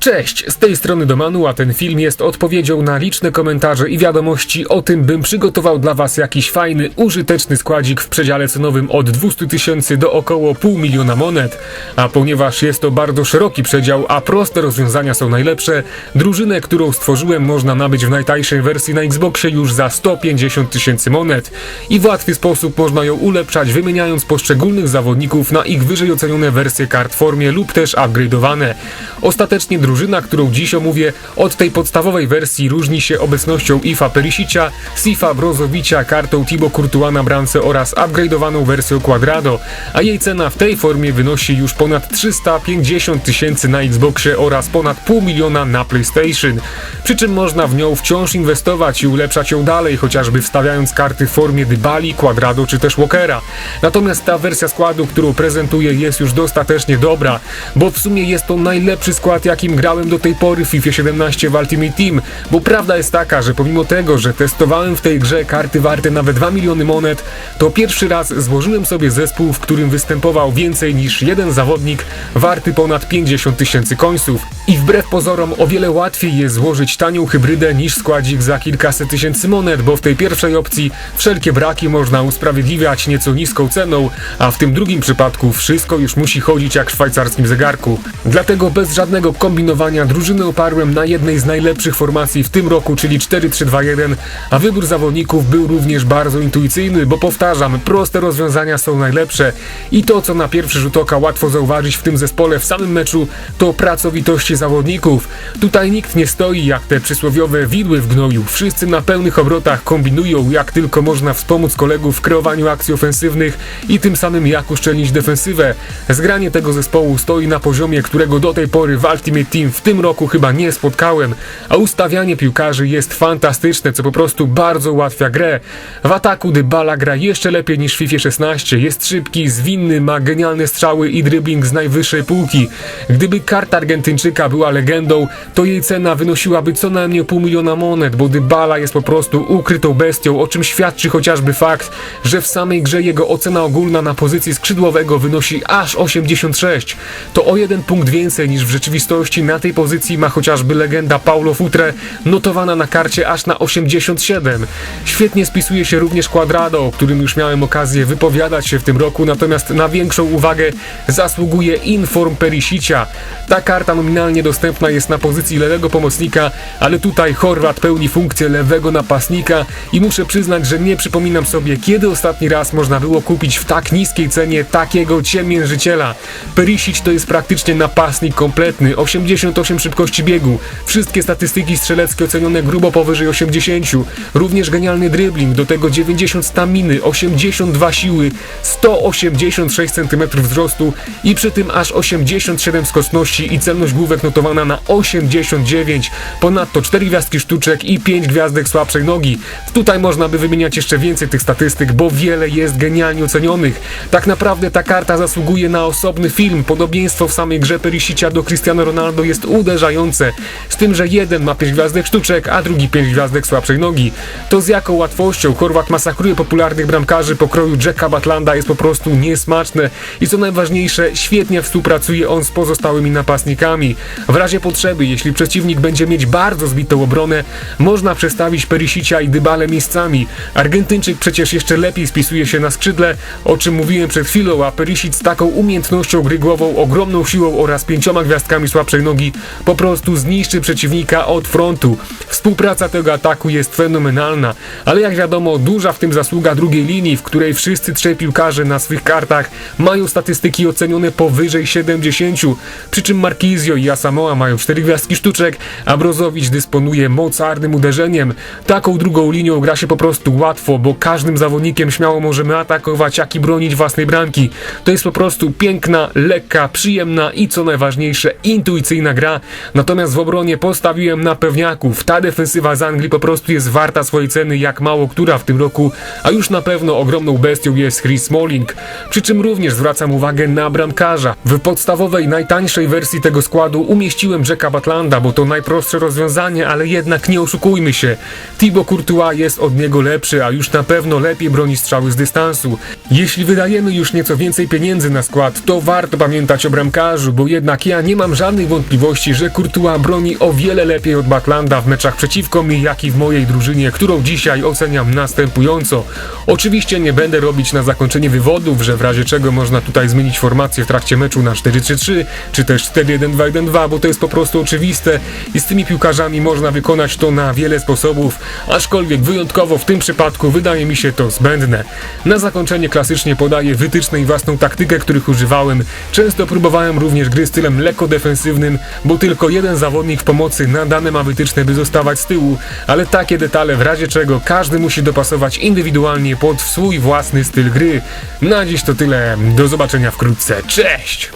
Cześć, z tej strony Domanu, a ten film jest odpowiedzią na liczne komentarze i wiadomości o tym, bym przygotował dla Was jakiś fajny, użyteczny składzik w przedziale cenowym od 200 tysięcy do około pół miliona monet. A ponieważ jest to bardzo szeroki przedział, a proste rozwiązania są najlepsze, drużynę, którą stworzyłem można nabyć w najtańszej wersji na Xboxie już za 150 tysięcy monet. I w łatwy sposób można ją ulepszać, wymieniając poszczególnych zawodników na ich wyżej ocenione wersje kart formie lub też upgrade'owane. Ostatecznie drużyna, którą dziś omówię, od tej podstawowej wersji różni się obecnością Ifa Perisicia, Sifa Brozowicia, kartą Thibaut Courtois na bramce oraz upgrade'owaną wersją Quadrado, a jej cena w tej formie wynosi już ponad 350 tysięcy na Xboxie oraz ponad pół miliona na PlayStation. Przy czym można w nią wciąż inwestować i ulepszać ją dalej, chociażby wstawiając karty w formie Dybali, Quadrado czy też Walkera. Natomiast ta wersja składu, którą prezentuję jest już dostatecznie dobra, bo w sumie jest to najlepszy skład jakim grałem do tej pory w FIFA 17 w Ultimate Team, bo prawda jest taka, że pomimo tego, że testowałem w tej grze karty warte nawet 2 miliony monet, to pierwszy raz złożyłem sobie zespół, w którym występował więcej niż jeden zawodnik warty ponad 50 tysięcy końców. I wbrew pozorom o wiele łatwiej jest złożyć tanią hybrydę niż składzik za kilkaset tysięcy monet, bo w tej pierwszej opcji wszelkie braki można usprawiedliwiać nieco niską ceną, a w tym drugim przypadku wszystko już musi chodzić jak w szwajcarskim zegarku. Dlatego bez żadnego kombinowania drużyny oparłem na jednej z najlepszych formacji w tym roku, czyli 4-3-2-1, a wybór zawodników był również bardzo intuicyjny, bo powtarzam, proste rozwiązania są najlepsze i to, co na pierwszy rzut oka łatwo zauważyć w tym zespole w samym meczu, to pracowitości zawodników. Tutaj nikt nie stoi jak te przysłowiowe widły w gnoju. Wszyscy na pełnych obrotach kombinują, jak tylko można wspomóc kolegów w kreowaniu akcji ofensywnych i tym samym jak uszczelnić defensywę. Zgranie tego zespołu stoi na poziomie, którego do tej pory w Ultimate Team w tym roku chyba nie spotkałem, a ustawianie piłkarzy jest fantastyczne, co po prostu bardzo ułatwia grę. W ataku Dybala gra jeszcze lepiej niż w FIFA 16, jest szybki, zwinny, ma genialne strzały i dribbling z najwyższej półki. Gdyby karta Argentyńczyka była legendą, to jej cena wynosiłaby co najmniej pół miliona monet, bo Dybala jest po prostu ukrytą bestią, o czym świadczy chociażby fakt, że w samej grze jego ocena ogólna na pozycji skrzydłowego wynosi aż 86. To o jeden punkt więcej niż w rzeczywistości na tej pozycji ma chociażby legenda Paulo Futre, notowana na karcie aż na 87. Świetnie spisuje się również Quadrado, o którym już miałem okazję wypowiadać się w tym roku, natomiast na większą uwagę zasługuje Inform Perisicia. Ta karta nominalnie dostępna jest na pozycji lewego pomocnika, ale tutaj Chorwat pełni funkcję lewego napastnika i muszę przyznać, że nie przypominam sobie, kiedy ostatni raz można było kupić w tak niskiej cenie takiego ciemiężyciela. Perisic to jest praktycznie napastnik kompletny, 88 szybkości biegu, wszystkie statystyki strzeleckie ocenione grubo powyżej 80, również genialny dribbling, do tego 90 staminy, 82 siły, 186 cm wzrostu i przy tym aż 87 skoczności i celność główek notowana na 89, ponadto 4 gwiazdki sztuczek i 5 gwiazdek słabszej nogi. Tutaj można by wymieniać jeszcze więcej tych statystyk, bo wiele jest genialnie ocenionych. Tak naprawdę ta karta zasługuje na osobny film, podobieństwo w samej grze Perisicia do Cristiano Ronaldo jest uderzające, z tym, że jeden ma 5 gwiazdek sztuczek, a drugi 5 gwiazdek słabszej nogi. To z jaką łatwością Chorwat masakruje popularnych bramkarzy pokroju Jacka Batlanda jest po prostu niesmaczne i co najważniejsze, świetnie współpracuje on z pozostałymi napastnikami. W razie potrzeby, jeśli przeciwnik będzie mieć bardzo zbitą obronę, można przestawić Perisicia i Dybale miejscami. Argentyńczyk przecież jeszcze lepiej spisuje się na skrzydle, o czym mówiłem przed chwilą, a Perisic z taką umiejętnością gry głową, ogromną siłą oraz pięcioma gwiazdkami słabszej nogi po prostu zniszczy przeciwnika od frontu. Współpraca tego ataku jest fenomenalna, ale jak wiadomo, duża w tym zasługa drugiej linii, w której wszyscy trzej piłkarze na swych kartach mają statystyki ocenione powyżej 70, przy czym Marquizio i Asamoah mają 4 gwiazdki sztuczek, a Brozowicz dysponuje mocarnym uderzeniem. Taką drugą linią gra się po prostu łatwo, bo każdym zawodnikiem śmiało możemy atakować, jak i bronić własnej bramki. To jest po prostu piękna, lekka, przyjemna i co najważniejsze, intuicyjna gra. Natomiast w obronie postawiłem na pewniaków. Ta defensywa z Anglii po prostu jest warta swojej ceny jak mało która w tym roku, a już na pewno ogromną bestią jest Chris Smalling. Przy czym również zwracam uwagę na bramkarza. W podstawowej, najtańszej wersji tego składu umieściłem Jacka Batlanda, bo to najprostsze rozwiązanie, ale jednak nie oszukujmy się. Thibaut Courtois jest od niego lepszy, a już na pewno lepiej broni strzały z dystansu. Jeśli wydajemy już nieco więcej pieniędzy na skład, to warto pamiętać o bramkarzu, bo jednak ja nie mam żadnych wątpliwości, wątpliwości, że Courtois broni o wiele lepiej od Batlanda w meczach przeciwko mi, jak i w mojej drużynie, którą dzisiaj oceniam następująco. Oczywiście nie będę robić na zakończenie wywodów, że w razie czego można tutaj zmienić formację w trakcie meczu na 4-3-3, czy też 4-1-2-1-2, bo to jest po prostu oczywiste i z tymi piłkarzami można wykonać to na wiele sposobów, aczkolwiek wyjątkowo w tym przypadku wydaje mi się to zbędne. Na zakończenie klasycznie podaję wytyczne i własną taktykę, których używałem. Często próbowałem również gry stylem lekko defensywnym, bo tylko jeden zawodnik w pomocy na dane ma wytyczne, by zostawać z tyłu, ale takie detale w razie czego każdy musi dopasować indywidualnie pod swój własny styl gry. Na dziś to tyle, do zobaczenia wkrótce, cześć!